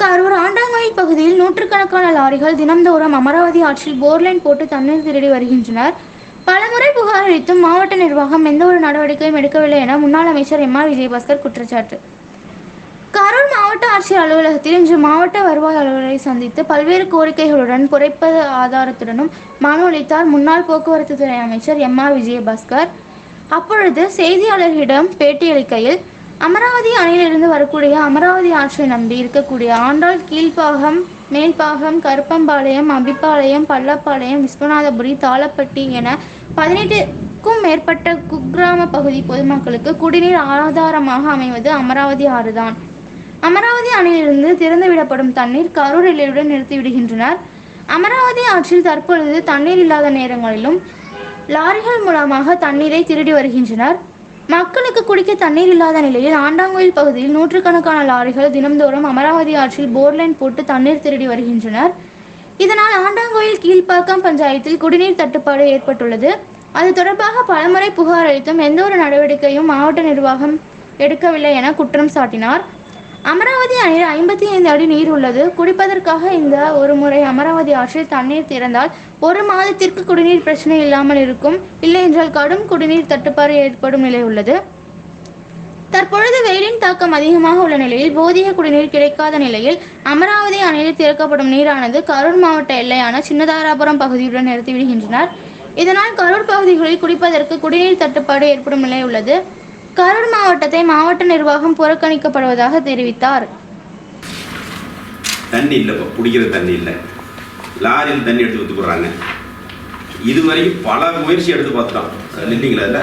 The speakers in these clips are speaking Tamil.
கரூர் ஆண்டாங்கோயில் பகுதியில் நூற்றுக்கணக்கான லாரிகள் தினம்தோறும் அமராவதி ஆற்றில் போர்லைன் போட்டு தண்ணீர் திருடி வருகின்றனர். பலமுறை புகார் அளித்தும் மாவட்ட நிர்வாகம் எந்த ஒரு நடவடிக்கையும் எடுக்கவில்லை என முன்னாள் அமைச்சர் எம் ஆர் விஜயபாஸ்கர் குற்றச்சாட்டு. கரூர் மாவட்ட ஆட்சியர் அலுவலகத்தில் இன்று மாவட்ட வருவாய் அலுவலரை சந்தித்து பல்வேறு கோரிக்கைகளுடன் குறைப்பது ஆதாரத்துடனும் மனு அளித்தார் முன்னாள் போக்குவரத்து துறை அமைச்சர் எம் ஆர் விஜயபாஸ்கர். அப்பொழுது செய்தியாளர்களிடம் பேட்டியளிக்கையில் அமராவதி அணையிலிருந்து வரக்கூடிய அமராவதி ஆற்றை நம்பி இருக்கக்கூடிய ஆண்டாள் கீழ்ப்பாகம் மேல்பாகம் கருப்பம்பாளையம் அபிப்பாளையம் பல்லப்பாளையம் விஸ்வநாதபுரி தாளப்பட்டி என பதினெட்டுக்கும் மேற்பட்ட குக்கிராம பகுதி பொதுமக்களுக்கு குடிநீர் ஆதாரமாக அமைவது அமராவதி ஆறுதான். அமராவதி அணையிலிருந்து திறந்துவிடப்படும் தண்ணீர் கரூர் எல்லையுடன் நிறுத்திவிடுகின்றனர். அமராவதி ஆற்றில் தற்பொழுது தண்ணீர் இல்லாத நேரங்களிலும் லாரிகள் மூலமாக தண்ணீரை திருடி வருகின்றனர். மக்களுக்கு குடிக்க தண்ணீர் இல்லாத நிலையில் ஆண்டாங்கோயில் பகுதியில் நூற்றுக்கணக்கான லாரிகள் தினம்தோறும் அமராவதி ஆற்றில் போர்லைன் போட்டு தண்ணீர் திருடி வருகின்றனர். இதனால் ஆண்டாங்கோயில் கீழ்ப்பாக்கம் பஞ்சாயத்தில் குடிநீர் தட்டுப்பாடு ஏற்பட்டுள்ளது. அது தொடர்பாக பலமுறை புகார் அளித்தும் எந்த ஒரு நடவடிக்கையும் மாவட்ட நிர்வாகம் எடுக்கவில்லை என குற்றம் சாட்டினார். அமராவதி அணையில் ஐம்பத்தி ஐந்து அடி நீர் உள்ளது. குடிப்பதற்காக இந்த ஒரு முறை அமராவதி ஆற்றில் தண்ணீர் திறந்தால் ஒரு மாதத்திற்கு குடிநீர் பிரச்சனை இல்லாமல் இருக்கும். இல்லை என்றால் கடும் குடிநீர் தட்டுப்பாடு ஏற்படும் நிலை உள்ளது. தற்பொழுது வெயிலின் தாக்கம் அதிகமாக உள்ள நிலையில் போதிய குடிநீர் கிடைக்காத நிலையில் அமராவதி அணையில் திறக்கப்படும் நீரானது கரூர் மாவட்ட எல்லையான சின்னதாராபுரம் பகுதியுடன் நிறுத்திவிடுகின்றனர் இதனால் கரூர் பகுதிகளில் குடிப்பதற்கு குடிநீர் தட்டுப்பாடு ஏற்படும் நிலை உள்ளது. கரூர் மாவட்டத்தை மாவட்ட நிர்வாகம் புறக்கணிக்கப்படுவதாக தெரிவித்தார். தண்ணி இல்லை இப்போ குடிக்கிற தண்ணி இல்லை. லாரியில் தண்ணி எடுத்து ஊற்றி போடுறாங்க. இதுவரைக்கும் பல முயற்சி எடுத்து பார்த்தோம் இல்லை அதில்?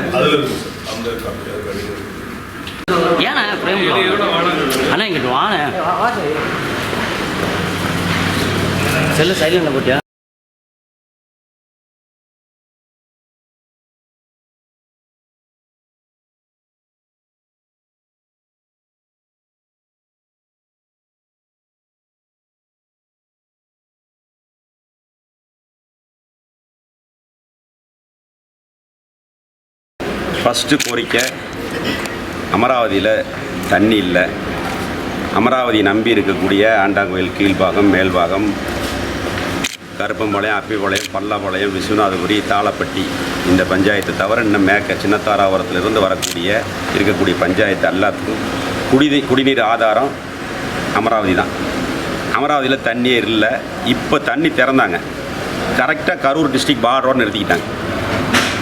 ஏண்ணா? அண்ணா இங்கிட்டு வாண்ணே. செல்லு சைலண்டில் போட்டியா? ஃபஸ்ட்டு கோரிக்கை அமராவதியில் தண்ணி இல்லை. அமராவதி நம்பி இருக்கக்கூடிய ஆண்டாங்கோயில் கீழ்பாகம் மேல்பாகம் கருப்பம்பாளையம் அப்பிபாளையம் பல்லாபாளையம் விஸ்வநாதபுரி தாளப்பட்டி இந்த பஞ்சாயத்து தவிர இன்னும் மேற்க சின்னத்தாராபுரத்திலிருந்து வரக்கூடிய இருக்கக்கூடிய பஞ்சாயத்து எல்லாத்துக்கும் குடி குடிநீர் ஆதாரம் அமராவதி தான். அமராவதியில் தண்ணியே இல்லை. இப்போ தண்ணி திறந்தாங்க. கரெக்டாக கரூர் டிஸ்ட்ரிக்ட் பார்டரோடு நிறுத்திக்கிட்டாங்க.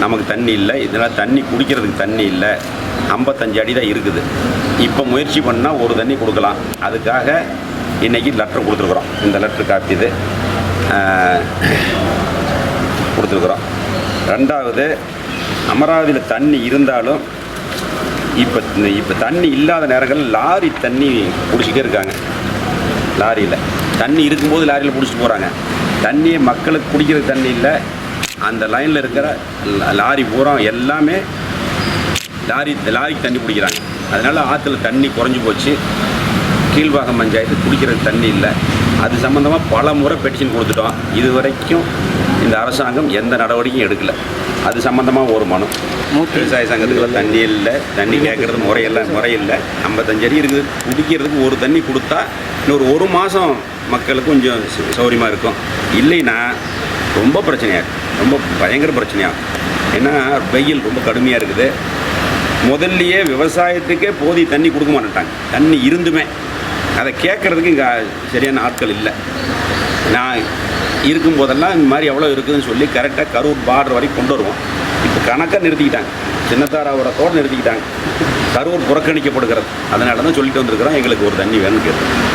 நமக்கு தண்ணி இல்லை. இதனால் தண்ணி குடிக்கிறதுக்கு தண்ணி இல்லை. ஐம்பத்தஞ்சு அடி தான் இருக்குது. இப்போ முயற்சி பண்ணால் ஒரு தண்ணி கொடுக்கலாம். அதுக்காக இன்றைக்கி லெட்டர் கொடுத்துருக்குறோம். இந்த லெட்ரு காப்பி இது கொடுத்துருக்குறோம். ரெண்டாவது அமராவதியில் தண்ணி இருந்தாலும் இப்போ இப்போ தண்ணி இல்லாத நேரங்களில் லாரி தண்ணி குடிச்சிட்டே இருக்காங்க. லாரியில். தண்ணி இருக்கும்போது லாரியில் பிடிச்சிட்டு போகிறாங்க தண்ணியை மக்களுக்கு குடிக்கிற தண்ணி இல்லை. அந்த லைனில் இருக்கிற லாரி பூரா எல்லாமே லாரி லாரிக்கு தண்ணி பிடிக்கிறாங்க. அதனால் ஆற்றுல தண்ணி குறைஞ்சி போச்சு. கீழ்பாகம் பஞ்சாயத்து குடிக்கிறதுக்கு தண்ணி இல்லை. அது சம்மந்தமாக பல முறை பெட்டிஷன் கொடுத்துட்டோம். இது வரைக்கும் இந்த அரசாங்கம் எந்த நடவடிக்கையும் எடுக்கல. அது சம்மந்தமாக ஒரு மனு. விவசாய சங்கத்துக்குள்ள தண்ணி இல்லை. தண்ணி கேட்குறது முறையில்லை முறையில்லை. ஐம்பத்தஞ்சு அடி இருக்குது. குடிக்கிறதுக்கு ஒரு தண்ணி கொடுத்தா இன்னொரு ஒரு மாதம் மக்களுக்கு கொஞ்சம் சௌரியமாக இருக்கும். இல்லைன்னா ரொம்ப பிரச்சனையாக இருக்கும் ரொம்ப பயங்கர பிரச்சனையாக ஏன்னா வெயில் ரொம்ப கடுமையாக இருக்குது. முதல்லையே விவசாயத்துக்கே போதிய தண்ணி கொடுக்க மாட்டேன்ட்டாங்க. தண்ணி இருந்துமே. அதை கேட்குறதுக்கு இங்கே சரியான ஆட்கள் இல்லை. நான் இருக்கும்போதெல்லாம் இந்த மாதிரி எவ்வளோ இருக்குதுன்னு சொல்லி கரெக்டாக கரூர் பார்டர் வரைக்கும் கொண்டு வருவோம். இப்போ கணக்காக நிறுத்திக்கிட்டாங்க. சின்னத்தாராவோட தோட்டம் நிறுத்திக்கிட்டாங்க. கரூர் புறக்கணிக்கப்படுகிறது. அதனால தான் சொல்லிட்டு வந்திருக்கிறோம். எங்களுக்கு ஒரு தண்ணி வேணும்னு கேட்டு